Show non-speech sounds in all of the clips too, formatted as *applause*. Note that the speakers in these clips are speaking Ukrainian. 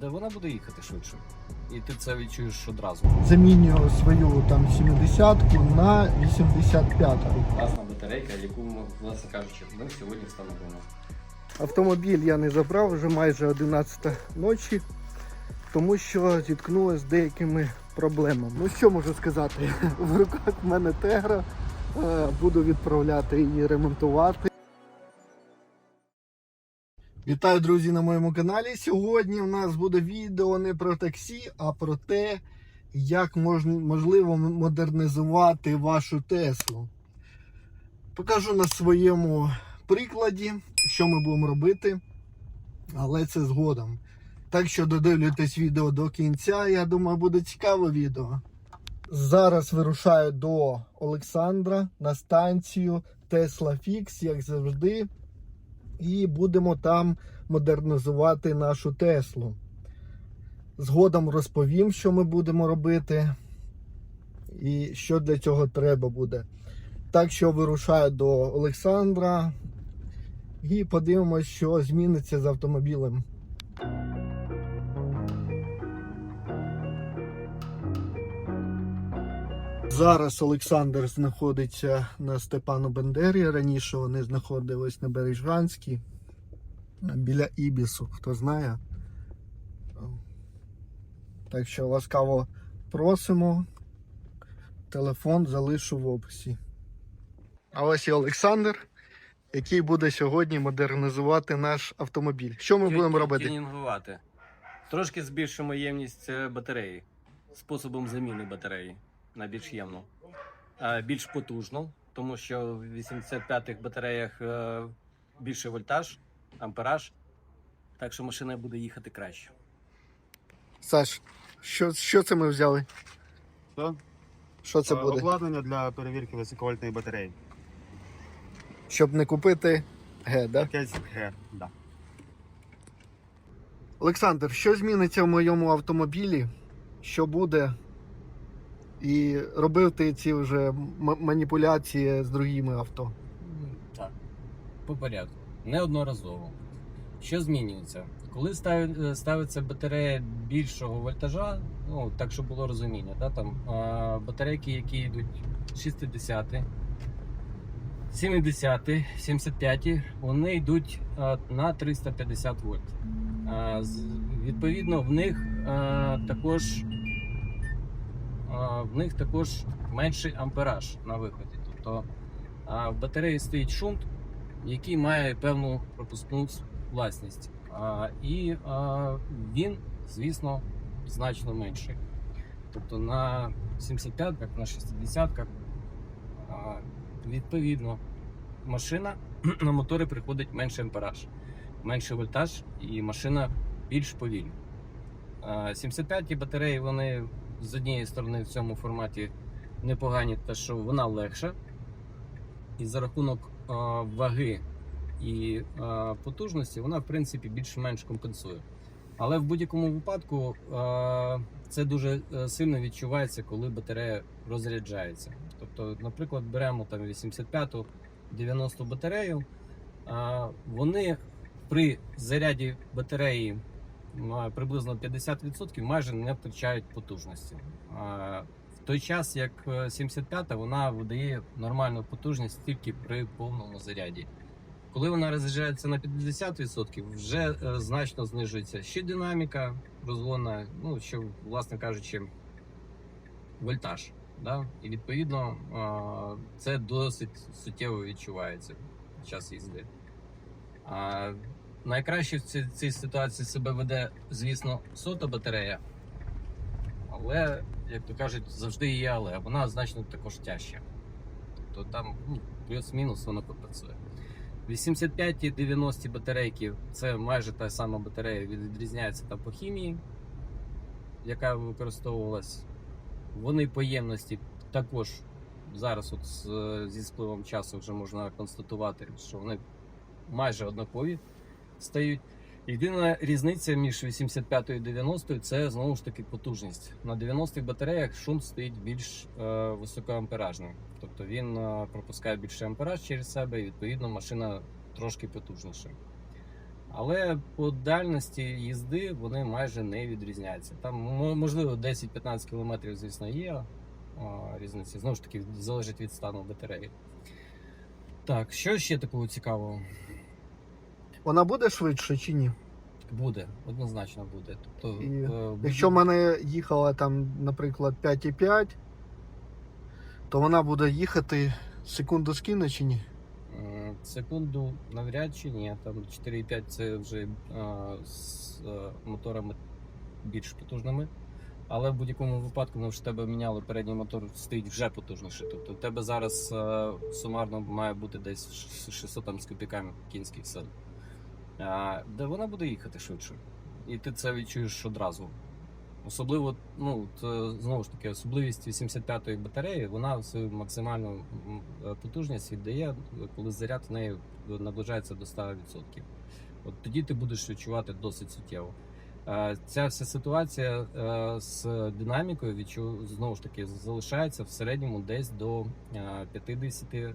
де вона буде їхати швидше. І ти це відчуєш одразу. Замінюю свою там 70-ку на 85-ку. Класна батарейка, яку власне кажучи, ми сьогодні встановимо. Автомобіль я не забрав вже майже 11 ночі, тому що зіткнулася з деякими проблемами. Ну що можу сказати? *laughs* В руках в мене тегра. е, Буду відправляти її ремонтувати. Вітаю, друзі, на моєму каналі. Сьогодні у нас буде відео не про таксі, а про те, як можливо модернізувати вашу Теслу. Покажу на своєму прикладі, що ми будемо робити, але це згодом. Так що додивлюйтесь відео до кінця, я думаю, буде цікаве відео. Зараз вирушаю до Олександра на станцію Tesla Fix, як завжди. І будемо там модернізувати нашу Теслу. Згодом розповім, що ми будемо робити і що для цього треба буде. Так що вирушаю до Олександра і подивимось, що зміниться з автомобілем. Зараз Олександр знаходиться на Степану Бендері. Раніше вони знаходились на Бережганській біля Ібісу, хто знає. Так що ласкаво просимо. Телефон залишу в описі. А ось і Олександр, який буде сьогодні модернізувати наш автомобіль. Що ми будемо робити? Тюнінгувати. Трошки збільшимо ємність е, батареї способом заміни батареї на більш ємну. Е, Більш потужну, тому що в 85-х батареях е, більший вольтаж, ампераж. Так що машина буде їхати краще. Саш, що, що це ми взяли? Що? Що це Е, буде? Обладнання для перевірки високовольтної батареї. Щоб не купити Г, да? Якесь Г, да. Олександр, що зміниться в моєму автомобілі? Що буде? І робив ти ці вже маніпуляції з другими авто. Так, по порядку. Неодноразово. Що змінюється? Коли е, ставиться батарея більшого вольтажа, ну так щоб було розуміння, да, там батарейки, які йдуть 60, 70, 75, вони йдуть на 350 вольт. Відповідно, в них також в них також менший ампераж на виході. Тобто в батареї стоїть шунт, який має певну пропускну власність. І він, звісно, значно менший. Тобто на 75-ках, на 60-ках, відповідно, машина *clears throat* на мотори приходить менший ампераж, менший вольтаж, і машина більш повільна. 75-ті батареї, вони з однієї сторони в цьому форматі непогані, те, що вона легша. І за рахунок а, ваги і а, потужності вона, в принципі, більш-менш компенсує. Але в будь-якому випадку а, це дуже е, сильно відчувається, коли батарея розряджається. Тобто, наприклад, беремо там 85-ту 90 батарею, а, вони при заряді батареї приблизно 50% майже не втрачають потужності. В той час, як е, 75-та, вона видає нормальну потужність тільки при повному заряді. Коли вона розряджається на 50%, вже е, значно знижується ще динаміка розгонна, ну що, власне кажучи, вольтаж. Да? І відповідно е, це досить суттєво відчувається під час їзди. Найкраще в цій, цій ситуації себе веде, звісно, сота батарея. Але, як то кажуть, завжди є але. Вона значно також тяжча. Тобто там ну, плюс-мінус вона компенсує. 85 і 90 батарейки це майже та сама батарея, відрізняється там по хімії, яка використовувалась. Вони по ємності також зараз, от зі спливом часу, вже можна констатувати, що вони майже однакові стають. Єдина різниця між 85 і 90 це знову ж таки потужність. На 90-х батареях шум стоїть більш е, високоамперажний. Тобто він е, пропускає більше ампераж через себе, і відповідно машина трошки потужніша. Але по дальності їзди вони майже не відрізняються. Там можливо 10-15 кілометрів, звісно, є а, різниці. Знову ж таки, залежить від стану батареї. Так, що ще такого цікавого? Вона буде швидше чи ні? Буде, однозначно буде. Тобто, І е, буде- Якщо в мене їхала там, наприклад, 5,5, то вона буде їхати секунду скине чи ні? М, Секунду навряд чи ні. Там 4,5 це вже е, з е, моторами більш потужними. Але в будь-якому випадку, ну, в тебе міняли передній мотор, стоїть вже потужніше. Тобто в тебе зараз е, сумарно має бути десь ш- 600 там, з копійками кінських сил. Де вона буде їхати швидше. І ти це відчуєш одразу. Особливо, ну, от, е, знову ж таки, особливість 85-ї батареї, вона свою максимальну е, потужність віддає, коли заряд в неї наближається до 100%. От тоді ти будеш відчувати досить суттєво. Е, Ця вся ситуація е, з динамікою відчу... знову ж таки залишається в середньому десь до е, 50-40%.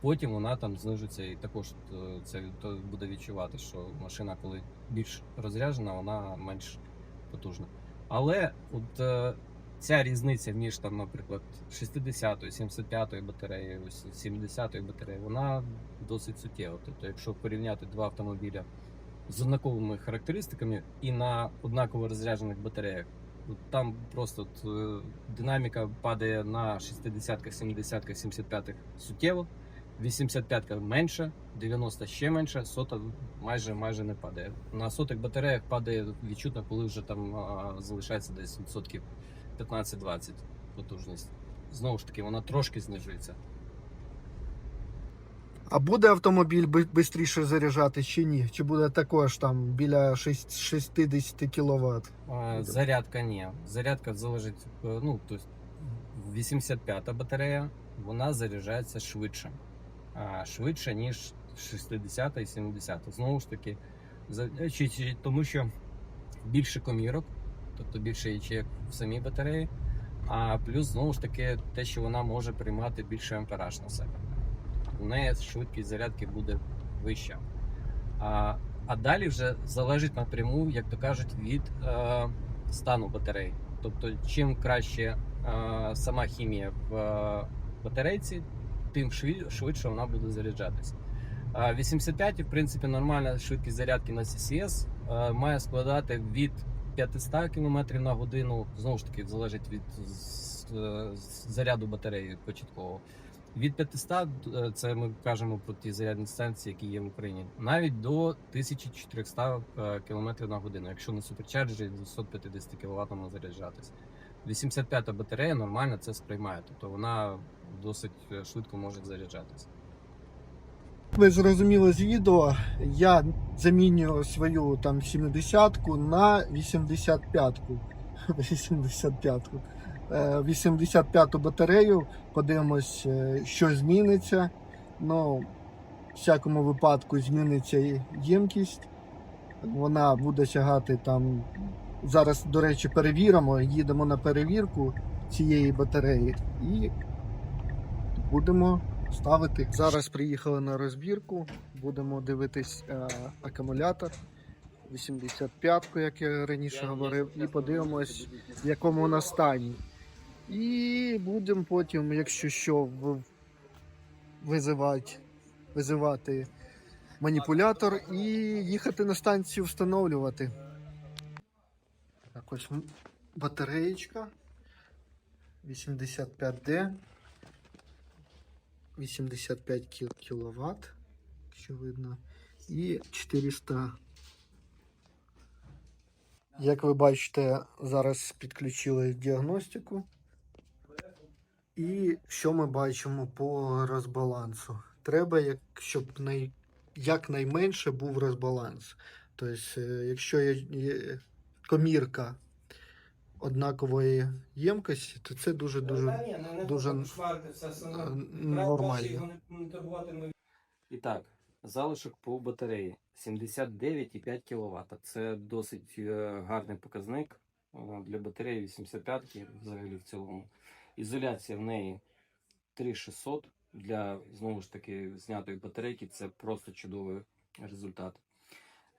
Потім вона там знижиться і також е, це буде відчувати, що машина, коли більш розряджена, вона менш потужна. Але от е, ця різниця між там, наприклад, 60-ю, 75-ю батареєю, 70-ю батареєю, вона досить суттєва. Тобто, якщо порівняти два автомобіля з однаковими характеристиками і на однаково розряджених батареях, там просто е, динаміка падає на 60-ках, 70-ках, 75-х суттєво. 85-ка менше, 90 ще менше, сота майже майже не падає. На сотих батареях падає відчутно, коли вже там а, залишається десь відсотків 15-20 потужність. Знову ж таки, вона трошки знижується. А буде автомобіль швидше заряджати чи ні? Чи буде також там біля шесть- 60 кВт? Зарядка ні. Зарядка залежить, е, ну, тобто 85-та батарея, вона заряджається швидше. Швидше, ніж 60-та і 70-та. Знову ж таки, тому що більше комірок, тобто більше ячеїк в самій батареї, а плюс, знову ж таки, те, що вона може приймати більше ампераж на себе. У неї швидкість зарядки буде вища. А, а далі вже залежить напряму, як то кажуть, від е, стану батареї. Тобто, чим краще е, сама хімія в е, батарейці, тим швидше вона буде заряджатися. А 85, в принципі, нормальна швидкість зарядки на CCS е, має складати від 500 км на годину, знову ж таки, залежить від е, заряду батареї початкового. Від 500, е, це ми кажемо про ті зарядні станції, які є в Україні, навіть до 1400 км на годину, якщо на суперчарджері до 150 кВт заряджатись. 85 батарея нормально це сприймає, тобто вона досить е, швидко може заряджатися. Ви зрозуміли з відео, я замінюю свою там 70-ку на 85-ку. 85-ку. *laughs* Е, 85-ту батарею. Подивимось, е, що зміниться. Ну, в всякому випадку зміниться і ємкість. Вона буде сягати там. Зараз, до речі, перевіримо, їдемо на перевірку цієї батареї і будемо ставити. Зараз приїхали на розбірку, будемо дивитись е, акумулятор 85-ку, як я раніше говорив, і подивимось, в якому вона стані. І будемо потім, якщо що, визивати, визивати маніпулятор і їхати на станцію встановлювати. Так, ось батареєчка 85D. 85 кВт, якщо видно, і 400. Як ви бачите, зараз підключили діагностику. І що ми бачимо по розбалансу? Треба, як, щоб най, якнайменше був розбаланс. Тобто, е, якщо є, комірка однакової ємкості, то це дуже-дуже дуже, е, нормально. І так, залишок по батареї 79,5 кВт. Це досить е, гарний показник для батареї 85 взагалі в цілому. Ізоляція в неї 3600 для знову ж таки знятої батарейки. Це просто чудовий, результат.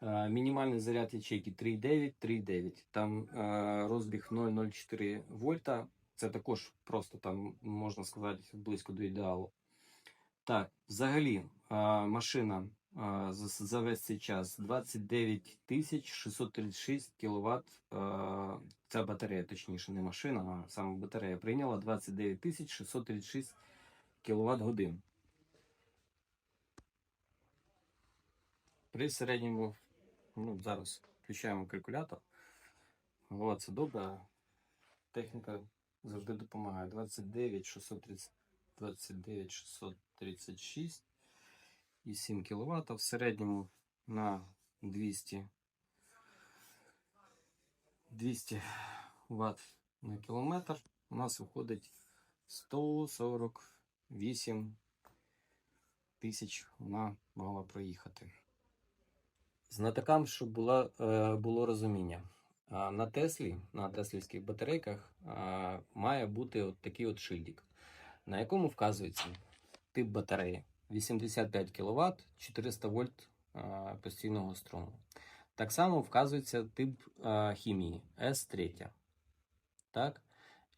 Е, Мінімальний заряд ячейки 3,9, 3,9. Там е, розбіг 0,04 вольта. Це також просто там, можна сказати, близько до ідеалу. Так, взагалі, е, машина за, весь цей час 29 636 кВт. Ця батарея, точніше, не машина, а саме батарея прийняла 29 636 кВт годин. При середньому, ну, зараз включаємо калькулятор. О, це добре. Техніка завжди допомагає. 29 630, 29 636 і 7 кВт. В середньому на 200, 200 Вт на кілометр у нас виходить 148 тисяч вона мала проїхати. Знатокам, щоб було, е, було розуміння. На Теслі, на теслівських батарейках має бути от такий от шильдик, на якому вказується тип батареї 85 кВт, 400 вольт постійного струму. Так само вказується тип хімії S3. Так?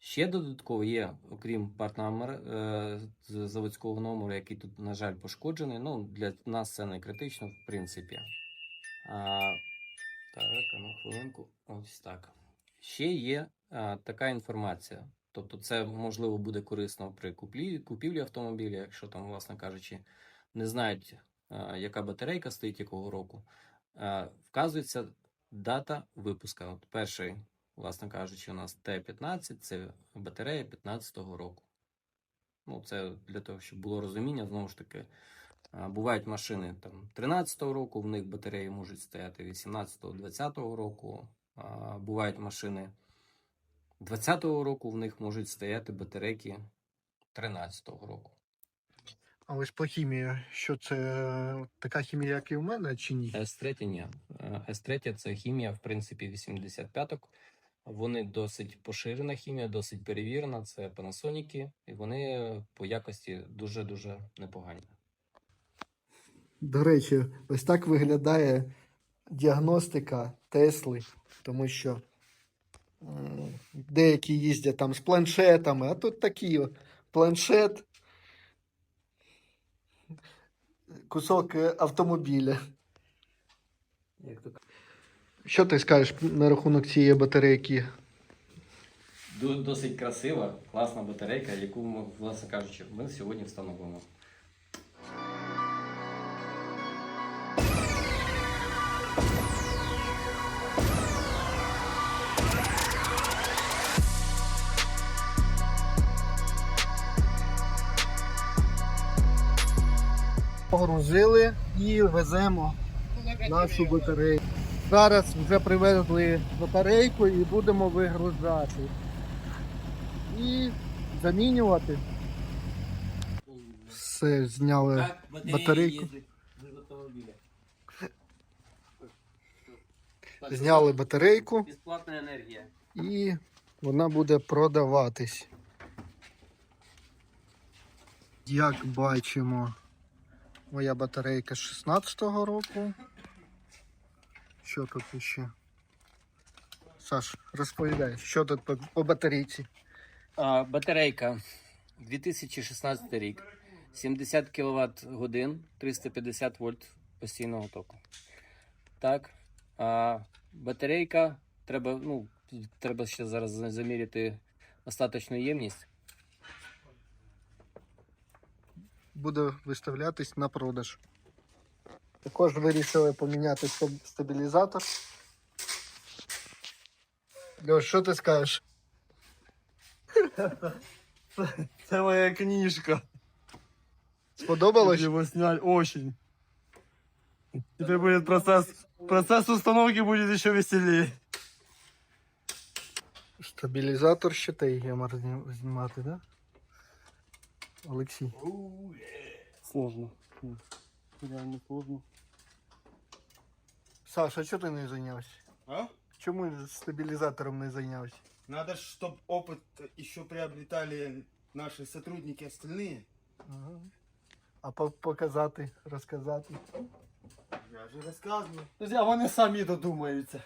Ще додатково є, окрім партнамера е, заводського номеру, який тут, на жаль, пошкоджений. Ну, для нас це не критично, в принципі. А, так, ну хвилинку. Ось так. Ще є а, така інформація. Тобто, це можливо буде корисно при куплі, купівлі автомобіля, якщо там, власне кажучи, не знають, а, яка батарейка стоїть якого року. А, вказується дата випуска. От перший, власне кажучи, у нас Т-15 це батарея 15-го року. Ну, це для того, щоб було розуміння, знову ж таки. А, Бувають машини там 13-го року, в них батареї можуть стояти 18-20 року. Бувають машини 20-го року, в них можуть стояти батарейки 13-го року. Але ж по хімії, що це така хімія, як і у мене, чи ні? С3 ні. Е, С3 це хімія, в принципі, 85-ок. Вони досить поширена хімія, досить перевірена. Це Panasonic, і вони по якості дуже-дуже непогані. До речі, ось так виглядає діагностика Тесли, тому що деякі їздять там з планшетами, а тут такий планшет, кусок е, автомобіля. Що ти скажеш на рахунок цієї батарейки? Досить красива, класна батарейка, яку ми, власне кажучи, ми сьогодні встановимо. Погрузили і веземо нашу батарею. Зараз вже привезли батарейку і будемо вигружати. І замінювати. Все, зняли батарейку. Зняли батарейку Безплатна енергія. і вона буде продаватись. Як бачимо, моя батарейка з 16-го року. Що тут ще? Саш, розповідай, що тут по, по батарейці? А, батарейка 2016 рік. 70 кВт годин, 350 вольт постійного току. Так. А, батарейка треба, ну, треба ще зараз заміряти остаточну ємність. Буде виставлятись на продаж. Також вирішили поміняти стаб- стабілізатор. Льош, що ти скажеш? Це моя книжка. Сподобалось? Его сняли очень. Теперь будет процесс, процесс установки будет еще веселее. Стабілізатор ще той гемор зні- знімати, да? Олексій. Сложно. Реально сложно. Саша, що ти не зайнявся? А? Чому стабілізатором не зайнявся? Надо, чтобы опыт еще приобретали наши сотрудники остальные. Ага. А по- показати, розказати. Я вже розказую. Друзі, вони самі додумаються.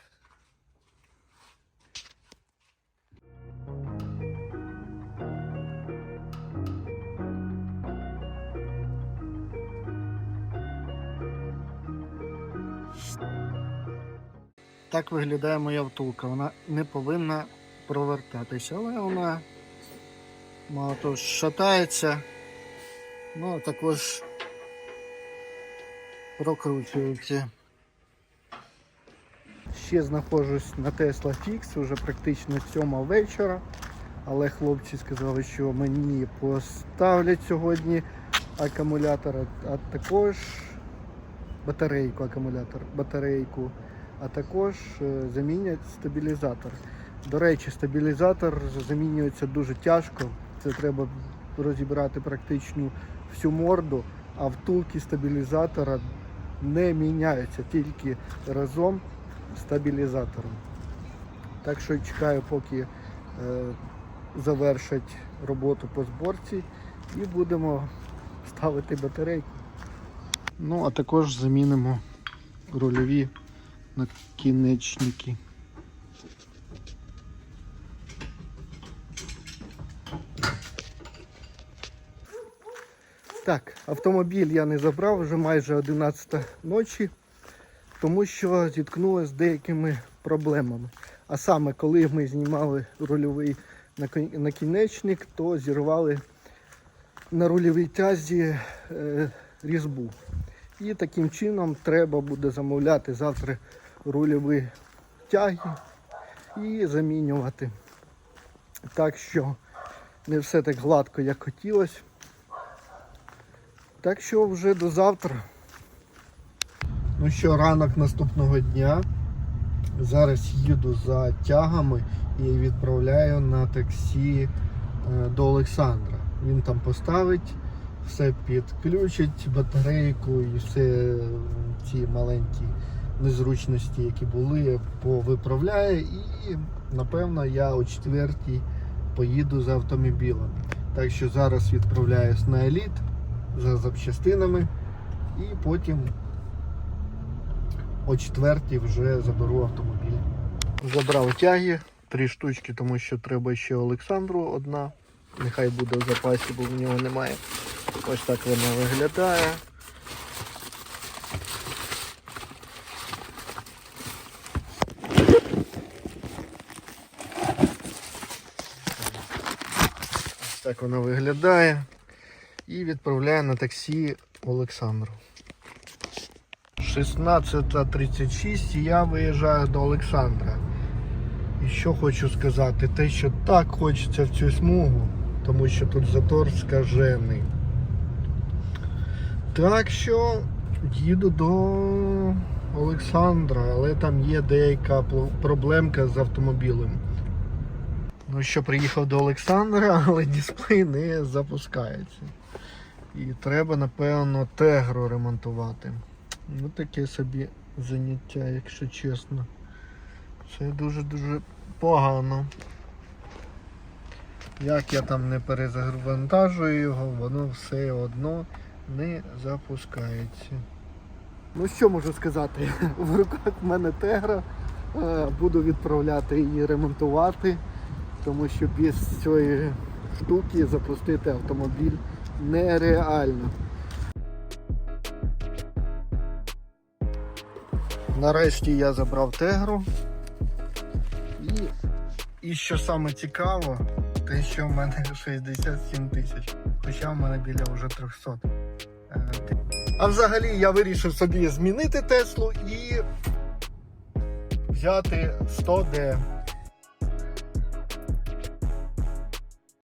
Так виглядає моя втулка. Вона не повинна провертатися, але вона мало того, шатається, ну а також прокручується. Ще знаходжусь на Tesla Fix, вже практично сьома вечора. Але хлопці сказали, що мені поставлять сьогодні акумулятор, а також батарейку, акумулятор, батарейку, а також е, замінять стабілізатор. До речі, стабілізатор замінюється дуже тяжко. Це треба розібрати практично всю морду, а втулки стабілізатора не міняються тільки разом з стабілізатором. Так що чекаю, поки е, завершать роботу по зборці і будемо ставити батарейку. Ну, а також замінимо рульові накінечники. Так, автомобіль я не забрав вже майже 11 ночі, тому що зіткнулася з деякими проблемами. А саме, коли ми знімали рульовий накінечник, то зірвали на рульовій тязі е, різьбу. І таким чином треба буде замовляти завтра рульові тяги і замінювати. Так що не все так гладко, як хотілося. Так що вже до завтра. Ну що, ранок наступного дня. Зараз їду за тягами і відправляю на таксі е, до Олександра. Він там поставить, все підключить, батарейку і все ці маленькі незручності, які були, повиправляє. І напевно я о четвертій поїду за автомобілем. Так що зараз відправляюсь на еліт за запчастинами і потім о четвертій вже заберу автомобіль. Забрав тяги, три штучки, тому що треба ще Олександру одна. Нехай буде в запасі, бо в нього немає. Ось так вона виглядає. Так вона виглядає. І відправляю на таксі Олександру. 16.36 і я виїжджаю до Олександра. І що хочу сказати, те, що так хочеться в цю смугу, тому що тут затор скажений. Так що їду до Олександра, але там є деяка проблемка з автомобілем. Ну що, приїхав до Олександра, *laughs* але дисплей не запускається. І треба, напевно, тегру ремонтувати. Ну таке собі заняття, якщо чесно. Це дуже-дуже погано. Як я там не перезавантажую його, воно все одно не запускається. Ну що можу сказати? *laughs* В руках в мене тегра. Е, Буду відправляти її ремонтувати, тому що без цієї штуки запустити автомобіль нереально. Нарешті я забрав тегру. І, і що саме цікаво, те, що в мене *laughs* 67 тисяч. Хоча в мене біля вже 300. Е, А взагалі я вирішив собі змінити Теслу і взяти 100D.